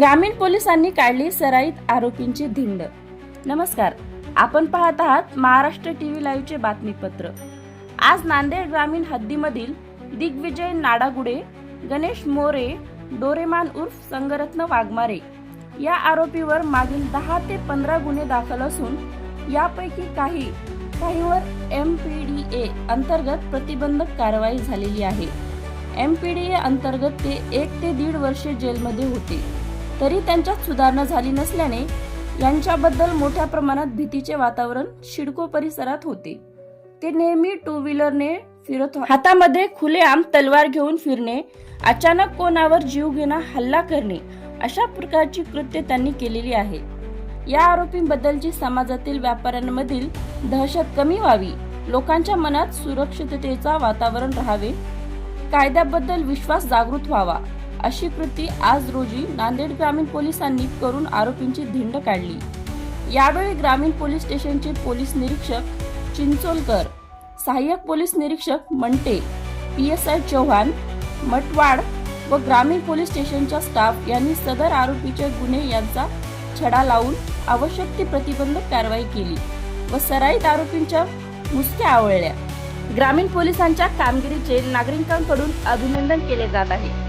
ग्रामीण पोलिसांनी काढली सराईत आरोपींची धिंड. नमस्कार. आपण पाहत आहात महाराष्ट्र टीव्ही लाईव्हचे बातमीपत्र. आज नांदेड ग्रामीण हद्दीमधील दिग्विजय नाडागुडे गणेश मोरे डोरेमान उर्फ संगरत्न वाघमारे या आरोपीवर मागील दहा ते पंधरा गुन्हे दाखल असून यापैकी काही काहीवर एम पी डी ए अंतर्गत प्रतिबंधक कारवाई झालेली आहे. एम पी डी ए अंतर्गत ते एक ते दीड वर्षे जेलमध्ये होते. तरी त्यांच्यात सुधारणा झाली नसल्याने यांच्याबद्दल मोठ्या प्रमाणात भीतीचे वातावरण शिडको परिसरात होते. ते नेहमी टू व्हीलरने फिरत हातामध्ये खुलेआम तलवार घेऊन फिरणे अचानक कोणावर जीव घेणं हल्ला करणे अशा प्रकारची कृत्य त्यांनी केलेली आहे. या आरोपींबद्दलची समाजातील व्यापाऱ्यांमधील दहशत कमी व्हावी लोकांच्या मनात सुरक्षिततेचा वातावरण राहावे कायद्याबद्दल विश्वास जागृत व्हावा अशी कृती आज रोजी नांदेड ग्रामीण पोलिसांनी करून आरोपींची धिंड काढली. यावेळी ग्रामीण पोलीस स्टेशनचे पोलीस निरीक्षक चिंचोलकर सहाय्यक पोलीस निरीक्षक Mante P S I Chavan Matwad व ग्रामीण पोलीस स्टेशनच्या स्टाफ यांनी सदर आरोपीचे गुन्हे यांचा छडा लावून आवश्यक ती प्रतिबंधक कारवाई केली व सराईत आरोपींच्या मुसक्या आवळल्या. ग्रामीण पोलिसांच्या कामगिरीचे नागरिकांकडून अभिनंदन केले जात आहे.